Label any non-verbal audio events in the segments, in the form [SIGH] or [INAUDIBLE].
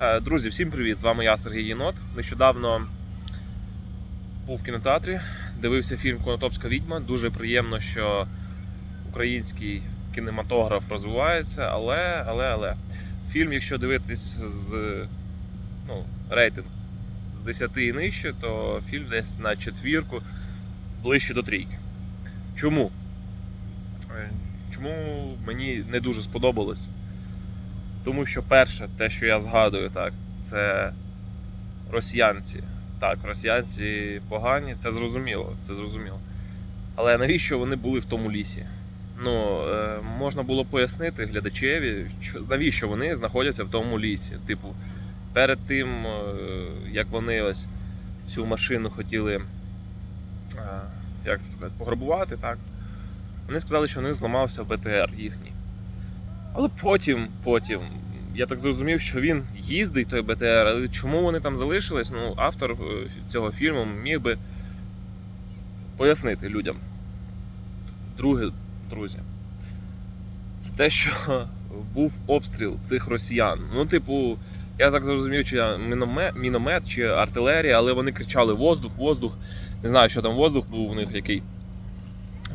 Е, Друзі, всім привіт! З вами я Сергій Єнот. Нещодавно був в кінотеатрі, дивився фільм Конотопська відьма. Дуже приємно, що український кінематограф розвивається, але, але, але. Фільм, якщо дивитись з ну, рейтинг з 10 і нижче, то фільм десь на четвірку ближче до трійки. Чому? Е, Чому мені не дуже сподобалось? Тому що перше, те, що я згадую, так, це росіянці. Так, росіянці погані, це зрозуміло, це зрозуміло. Але навіщо вони були в тому лісі? Ну, е, можна було пояснити глядачеві, що- навіщо вони знаходяться в тому лісі. Типу, перед тим, е, як вони ось цю машину хотіли, е, як це сказати, пограбувати, так, вони сказали, що у них зламався БТР їхній. Але потім, потім, я так зрозумів, що він їздить той БТР, але чому вони там залишились? Ну, автор е, цього фільму міг би пояснити людям. Друге, друзі, це те, що [LAUGHS] був обстріл цих росіян. Ну, типу, я так зрозумів, чи міномет, чи артилерія, але вони кричали воздух, воздух. Не знаю, що там воздух був у них який.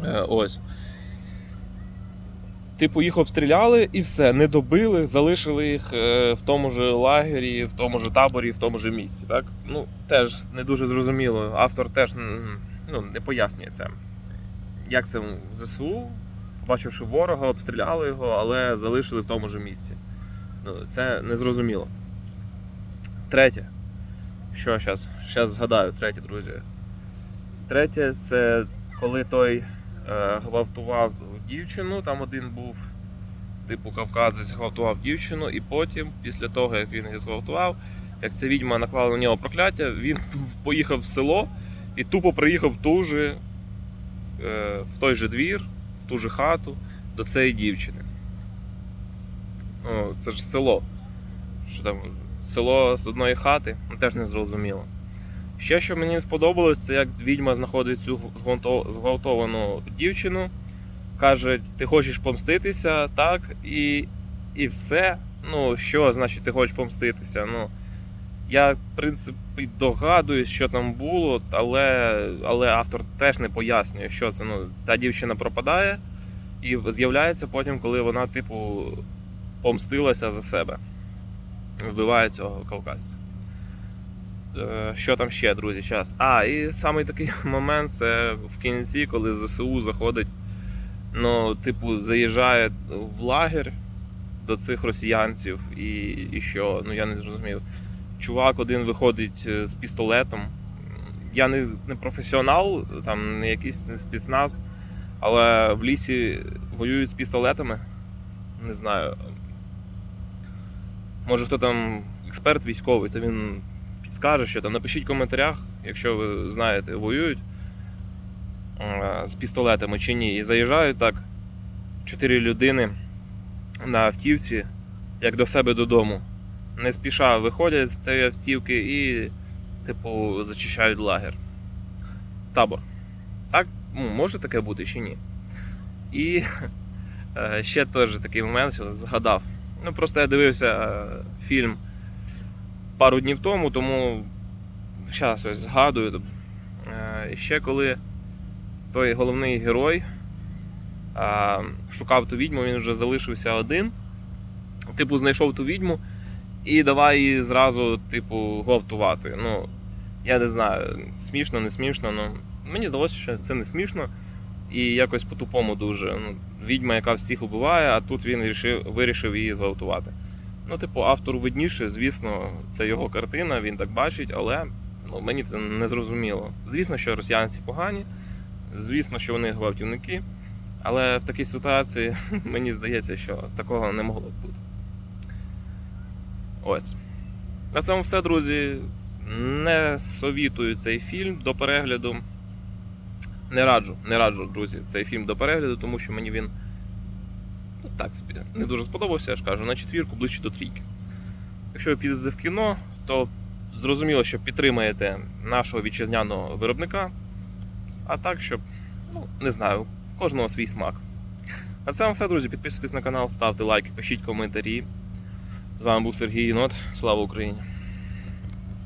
Е, ось. Типу, їх обстріляли і все, не добили, залишили їх е, в тому ж лагері, в тому ж таборі, в тому ж місці. Так? Ну, теж не дуже зрозуміло. Автор теж ну, не пояснює це. Як це ЗСУ, побачивши ворога, обстріляли його, але залишили в тому ж місці. Ну, це незрозуміло. Третє. Що зараз? Зараз згадаю, третє, друзі. Третє, це коли той гвалтував дівчину, там один був, типу кавказець гвалтував дівчину, і потім, після того, як він її зґвалтував, як ця відьма наклала на нього прокляття, він [LAUGHS] поїхав в село і тупо приїхав ту же, е, в той же двір, в ту же хату до цієї дівчини. О, це ж село. Що там, село з одної хати, ну, теж не зрозуміло. Ще, що мені сподобалось, це як відьма знаходить цю зґвалтовану дівчину, каже, ти хочеш помститися, так, і, і все. Ну, що значить ти хочеш помститися? Ну, я, в принципі, догадуюсь, що там було, але, але автор теж не пояснює, що це. Ну, та дівчина пропадає і з'являється потім, коли вона, типу, помстилася за себе. Вбиває цього кавказця. Е, Що там ще, друзі? Зараз. А, і самий такий [LAUGHS] момент це в кінці, коли ЗСУ заходить, ну, типу, заїжджає в лагер до цих росіянців, і, і що, ну я не зрозумів. Чувак один виходить е, з пістолетом. Я не, не професіонал, там не якийсь спецназ, але в лісі воюють з пістолетами. Не знаю. Може, хто там експерт військовий, то він підскаже, що там. Напишіть в коментарях, якщо ви знаєте, воюють е, з пістолетами чи ні. І заїжджають так чотири людини на автівці, як до себе додому. Не спіша виходять з цієї автівки і, типу, зачищають лагер. Табор. Так, ну, може таке бути чи ні. І [LAUGHS] е, ще теж такий момент, що згадав. Ну, просто я дивився е, фільм пару днів тому, тому зараз ось згадую. Е, ще коли той головний герой е, шукав ту відьму, він вже залишився один. Типу, знайшов ту відьму і давай її зразу, типу, гвалтувати. Ну, я не знаю, смішно, не смішно. Ну, мені здалося, що це не смішно. І якось по-тупому дуже. Ну, відьма, яка всіх убиває, а тут він вирішив її зґвалтувати. Ну, типу, автору видніше, звісно, це його картина, він так бачить, але ну, мені це не зрозуміло. Звісно, що росіянці погані, звісно, що вони гвалтівники, але в такій ситуації [LAUGHS] мені здається, що такого не могло б бути. Ось. На цьому все, друзі. Не совітую цей фільм до перегляду. Не раджу, не раджу, друзі, цей фільм до перегляду, тому що мені він ну, так собі не дуже сподобався, я ж кажу, на четвірку ближче до трійки. Якщо ви підете в кіно, то зрозуміло, що підтримаєте нашого вітчизняного виробника. А так, щоб, ну, не знаю, кожного свій смак. На цьому все, друзі. Підписуйтесь на канал, ставте лайки, пишіть коментарі. З вами був Сергій Єнот. Слава Україні!